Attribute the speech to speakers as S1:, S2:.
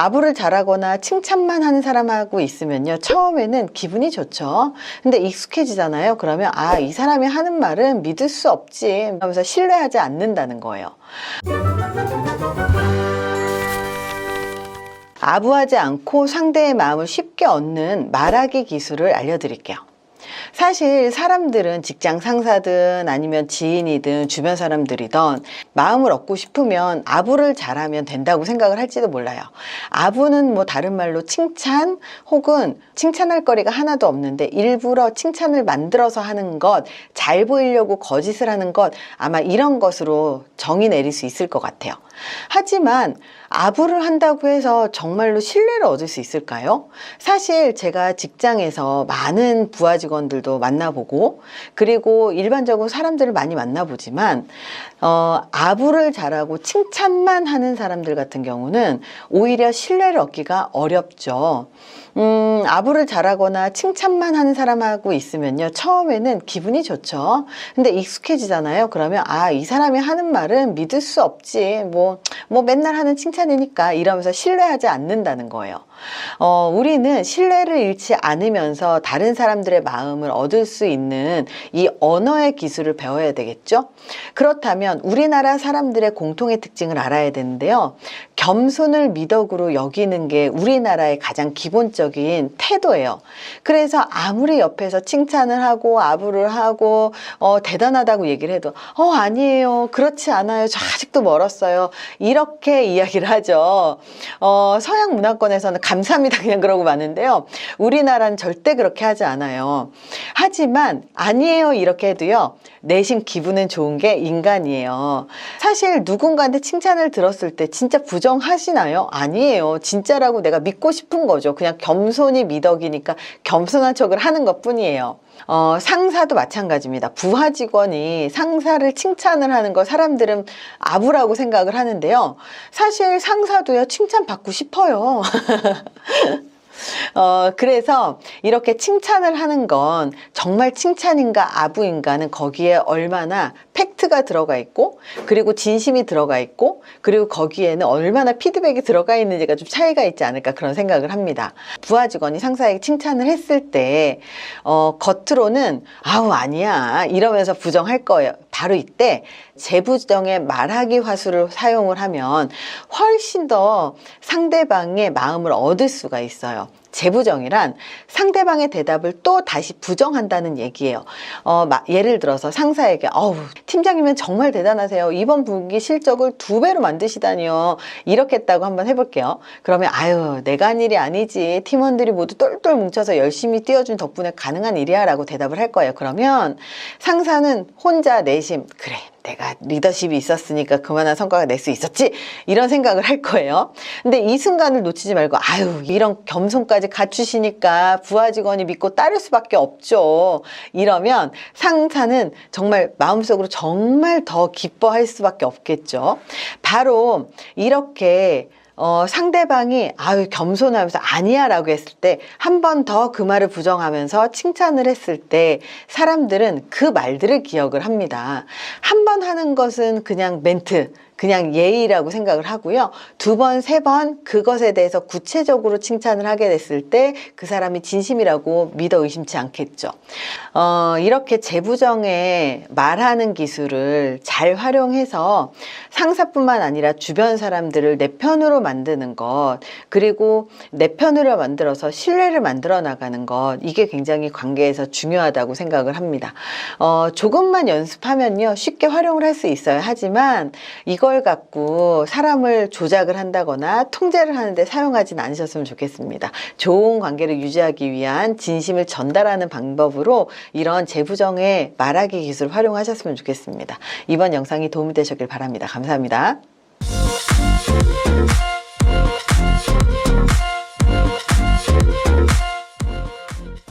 S1: 아부를 잘하거나 칭찬만 하는 사람하고 있으면요. 처음에는 기분이 좋죠. 근데 익숙해지잖아요. 그러면 아, 이 사람이 하는 말은 믿을 수 없지. 하면서 신뢰하지 않는다는 거예요. 아부하지 않고 상대의 마음을 쉽게 얻는 말하기 기술을 알려드릴게요. 사실 사람들은 직장 상사든 아니면 지인이든 주변 사람들이든 마음을 얻고 싶으면 아부를 잘하면 된다고 생각을 할지도 몰라요. 아부는 뭐 다른 말로 칭찬 혹은 칭찬할 거리가 하나도 없는데 일부러 칭찬을 만들어서 하는 것, 잘 보이려고 거짓을 하는 것 아마 이런 것으로 정의 내릴 수 있을 것 같아요. 하지만 아부를 한다고 해서 정말로 신뢰를 얻을 수 있을까요? 사실 제가 직장에서 많은 부하 직원들도 만나보고 그리고 일반적으로 사람들을 많이 만나보지만 어, 아부를 잘하고 칭찬만 하는 사람들 같은 경우는 오히려 신뢰를 얻기가 어렵죠. 음, 아부를 잘하거나 칭찬만 하는 사람하고 있으면요. 처음에는 기분이 좋죠. 근데 익숙해지잖아요. 그러면 아, 이 사람이 하는 말은 믿을 수 없지. 뭐, 뭐 맨날 하는 칭찬이니까 이러면서 신뢰하지 않는다는 거예요. 어, 우리는 신뢰를 잃지 않으면서 다른 사람들의 마음을 얻을 수 있는 이 언어의 기술을 배워야 되겠죠? 그렇다면 우리나라 사람들의 공통의 특징을 알아야 되는데요. 겸손을 미덕으로 여기는 게 우리나라의 가장 기본적인 태도예요. 그래서 아무리 옆에서 칭찬을 하고 아부를 하고 어, 대단하다고 얘기를 해도 어, 아니에요. 그렇지 않아요. 저 아직도 멀었어요. 이렇게 이야기를 하죠. 어, 서양 문화권에서는 감사합니다. 그냥 그러고 마는데요. 우리나라는 절대 그렇게 하지 않아요. 하지만 아니에요. 이렇게 해도요. 내심 기분은 좋은 게 인간이에요. 사실 누군가한테 칭찬을 들었을 때 진짜 부정하시나요? 아니에요. 진짜라고 내가 믿고 싶은 거죠. 그냥 겸손이 미덕이니까 겸손한 척을 하는 것 뿐이에요. 어, 상사도 마찬가지입니다. 부하 직원이 상사를 칭찬을 하는 거 사람들은 아부라고 생각을 하는데요. 사실 상사도요, 칭찬받고 싶어요. 어, 그래서 이렇게 칭찬을 하는 건 정말 칭찬인가 아부인가는 거기에 얼마나 팩트가 들어가 있고, 그리고 진심이 들어가 있고, 그리고 거기에는 얼마나 피드백이 들어가 있는지가 좀 차이가 있지 않을까 그런 생각을 합니다. 부하 직원이 상사에게 칭찬을 했을 때, 어, 겉으로는 아우, 아니야. 이러면서 부정할 거예요. 바로 이때 재부정의 말하기 화술을 사용을 하면 훨씬 더 상대방의 마음을 얻을 수가 있어요. 재부정이란 상대방의 대답을 또 다시 부정한다는 얘기예요. 어, 마- 예를 들어서 상사에게, 어우, 팀장님은 정말 대단하세요. 이번 분기 실적을 두 배로 만드시다니요. 이렇게 했다고 한번 해볼게요. 그러면, 아유, 내가 한 일이 아니지. 팀원들이 모두 똘똘 뭉쳐서 열심히 뛰어준 덕분에 가능한 일이야. 라고 대답을 할 거예요. 그러면 상사는 혼자 내심, 그래. 내가 리더십이 있었으니까 그만한 성과가 낼 수 있었지 이런 생각을 할 거예요. 근데 이 순간을 놓치지 말고 아유 이런 겸손까지 갖추시니까 부하 직원이 믿고 따를 수밖에 없죠. 이러면 상사는 정말 마음속으로 정말 더 기뻐할 수밖에 없겠죠. 바로 이렇게 어, 상대방이 아유 겸손하면서 아니야라고 했을 때 한 번 더 그 말을 부정하면서 칭찬을 했을 때 사람들은 그 말들을 기억을 합니다. 한 번 하는 것은 그냥 멘트, 그냥 예의라고 생각을 하고요. 두 번, 세 번 그것에 대해서 구체적으로 칭찬을 하게 됐을 때 그 사람이 진심이라고 믿어 의심치 않겠죠. 어, 이렇게 재부정에 말하는 기술을 잘 활용해서 상사뿐만 아니라 주변 사람들을 내 편으로 만드는 것, 그리고 내 편으로 만들어서 신뢰를 만들어 나가는 것, 이게 굉장히 관계에서 중요하다고 생각을 합니다. 어, 조금만 연습하면요, 쉽게 활용을 할 수 있어요. 하지만 이걸 갖고 사람을 조작을 한다거나 통제를 하는데 사용하진 않으셨으면 좋겠습니다. 좋은 관계를 유지하기 위한 진심을 전달하는 방법으로 이런 재부정의 말하기 기술 활용하셨으면 좋겠습니다. 이번 영상이 도움이 되셨길 바랍니다. 감사합니다.